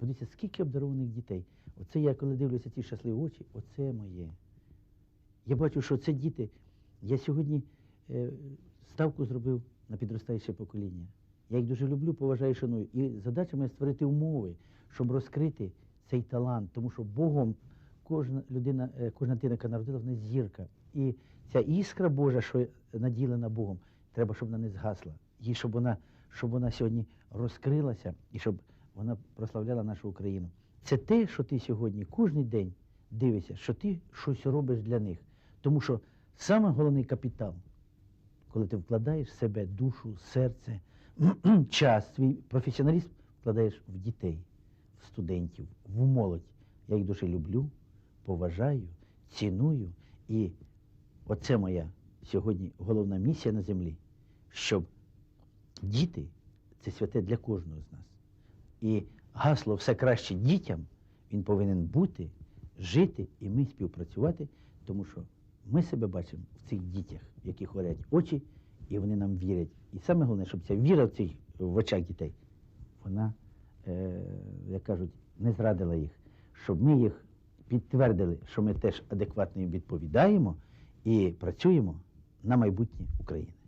Подивіться, скільки обдарованих дітей. Оце я коли дивлюся ці щасливі очі, оце моє. Я бачу, що це діти. Я сьогодні е, ставку зробив на підростаюче покоління. Я їх дуже люблю, поважаю, шаную. І задача моя створити умови, щоб розкрити цей талант, тому що Богом кожна людина, е, кожна дитина, яка народила, вона зірка. І ця іскра Божа, що наділена Богом, треба, щоб вона не згасла. І щоб вона, щоб вона сьогодні розкрилася і щоб вона прославляла нашу Україну. Це те, що ти сьогодні кожен день дивишся, що ти щось робиш для них. Тому що саме головний капітал, коли ти вкладаєш в себе душу, серце, час, свій професіоналізм вкладаєш в дітей, в студентів, в молодь. Я їх дуже люблю, поважаю, ціную. І оце моя сьогодні головна місія на землі, щоб діти це святе для кожного з нас. І гасло все краще дітям, він повинен бути, жити, і ми співпрацювати, тому що ми себе бачимо в цих дітях, в яких горять очі, і вони нам вірять. І саме головне, щоб ця віра в цих в очах дітей, вона, е, як кажуть, не зрадила їх, щоб ми їх підтвердили, що ми теж адекватно їм відповідаємо і працюємо на майбутнє України.